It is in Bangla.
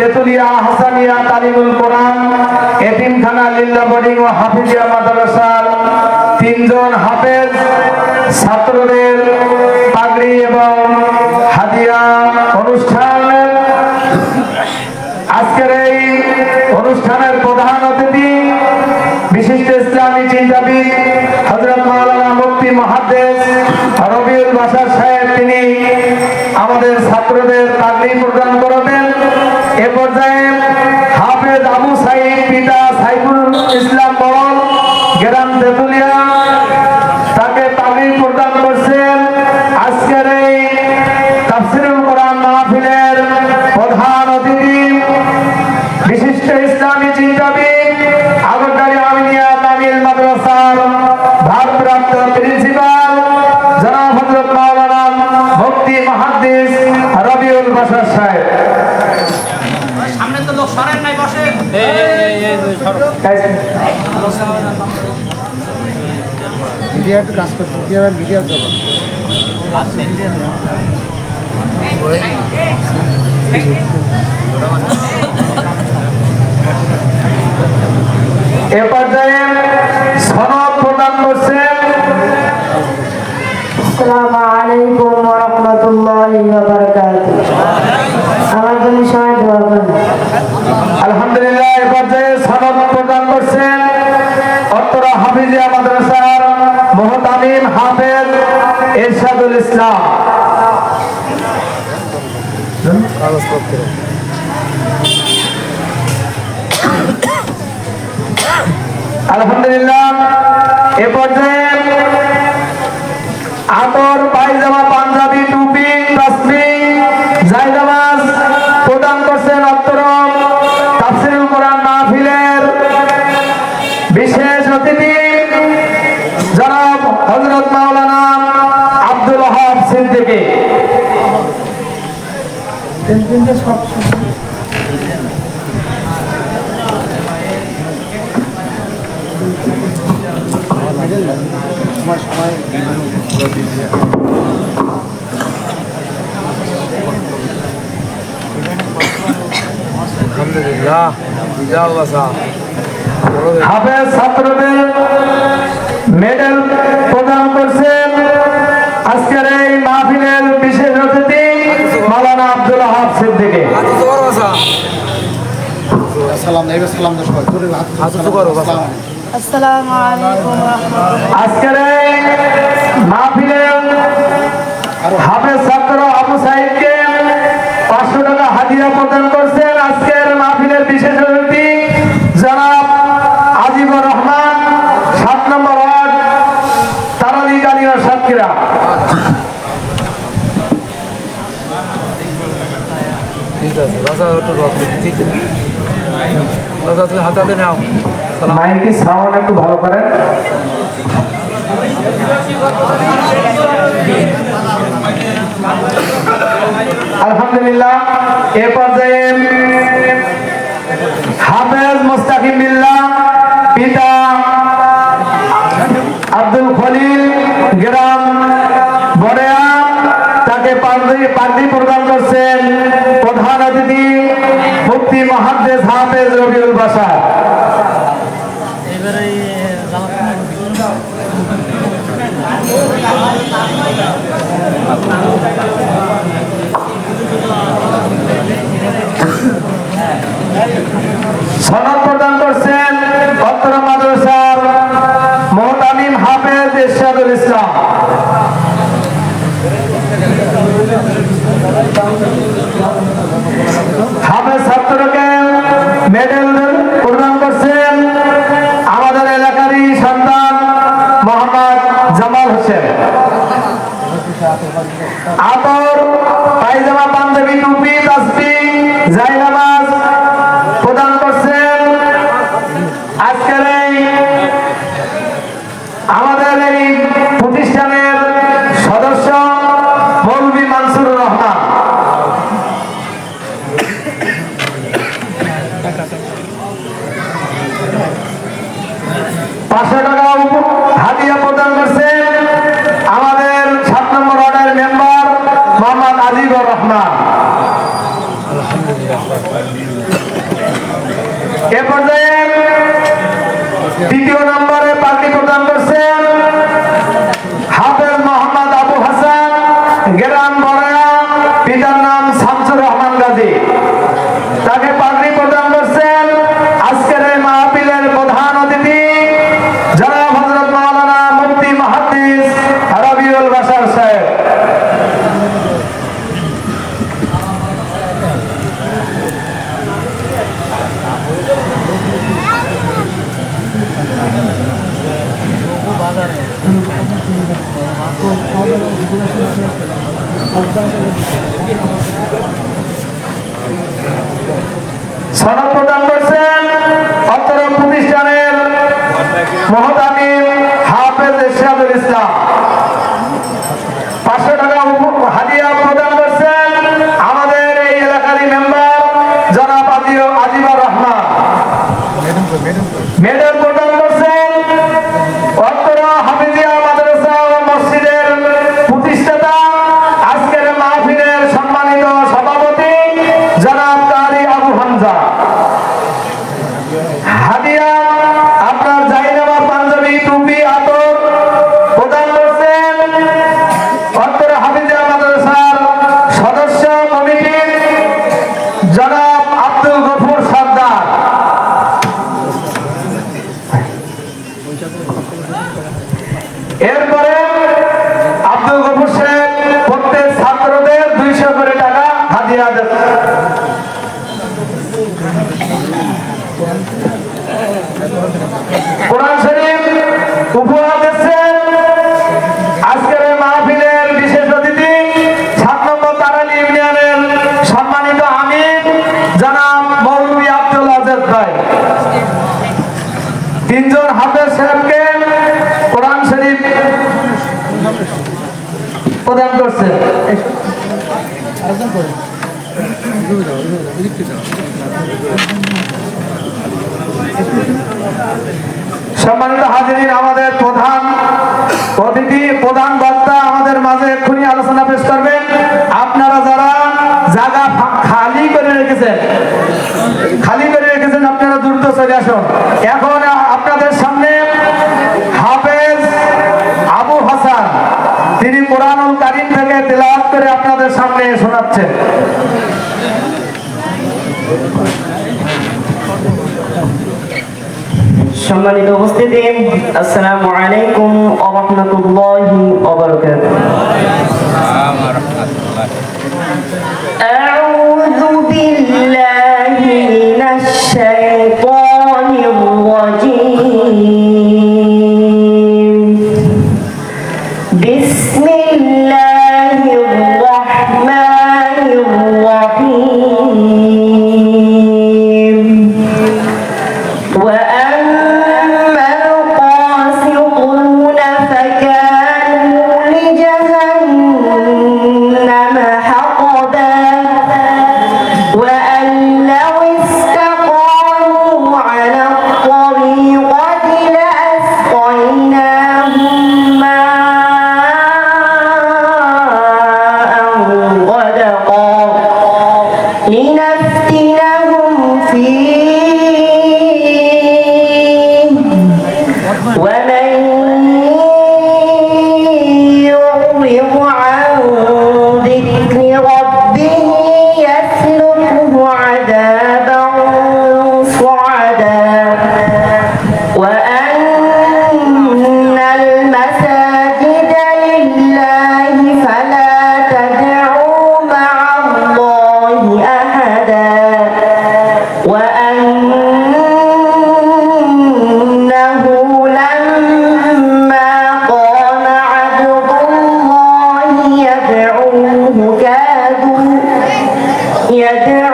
তেতুলিয়া হাসানিয়া, তালিমুল কোরআন, এতিমখানা, লিল্লা বোর্ডিং ও হাফিজিয়া মাদ্রাসার তিনজন হাফেজ, ছাত্রদের পাগড়ি এবং হাদিয়া অনুষ্ঠানের আজকের এই অনুষ্ঠানের প্রধান অতিথি, বিশিষ্ট ইসলামী চিন্তাবিদ হজরত মাওলানা মুফতি মহাদ্দেশ রবিউল বাসার সাহেব, তিনি আমাদের ছাত্রদের চাকরি প্রদান করবেন ভক্তি মহাদ্দিস রবিউল বাসার সাহেব। সামনে তো লোক সরেন নাই বসে মিডিয়া একটু কাজ করছে মিডিয়া পর্যায়ে সনদ প্রদান করছেন আসসালামু আলাইকুম ওয়া রাহমাতুল্লাহি ওয়া বারাকাতুহু প্রদান করছেন আলহামদুলিল্লাহ এ পর্যায়ে আতর পায়জামা আমার সময় আলহামদুলিল্লাহ বিজাল বাসা হাফেজ ছাত্রদের মেডেল প্রদান করছেন আজকের ওয়া দিকে আজকের মাহফিলে মাহফিলের হাফেজ ছাত্র আবু সাইদকে আছে, রাজা একটু রথ ঠিক রাজা তুমি হাতে হাতে নাও। মাইকে সাউন্ড একটু ভালো করেন। আলহামদুলিল্লাহ এ মহাদ্দেশ হাফেজ রবিউল বাসা মেডেল এ পর্যায়ে দ্বিতীয় নম্বর মহদামিম হাফেজ এশিয়াদুল ইসলাম। অধ্যায় তিনজন হাফেজ সাহেবকে কোরআন শরীফ প্রদান করছে। সম্মানিত হাজির আমাদের প্রধান কোরআনুল কারিম থেকে তেলাওয়াত করে আপনাদের সামনে শোনাচ্ছে সম্মানিত উপস্থিতি, আসসালামু আলাইকুম ওয়া রাহমাতুল্লাহি ওয়া বারাকাতুহু। Iya.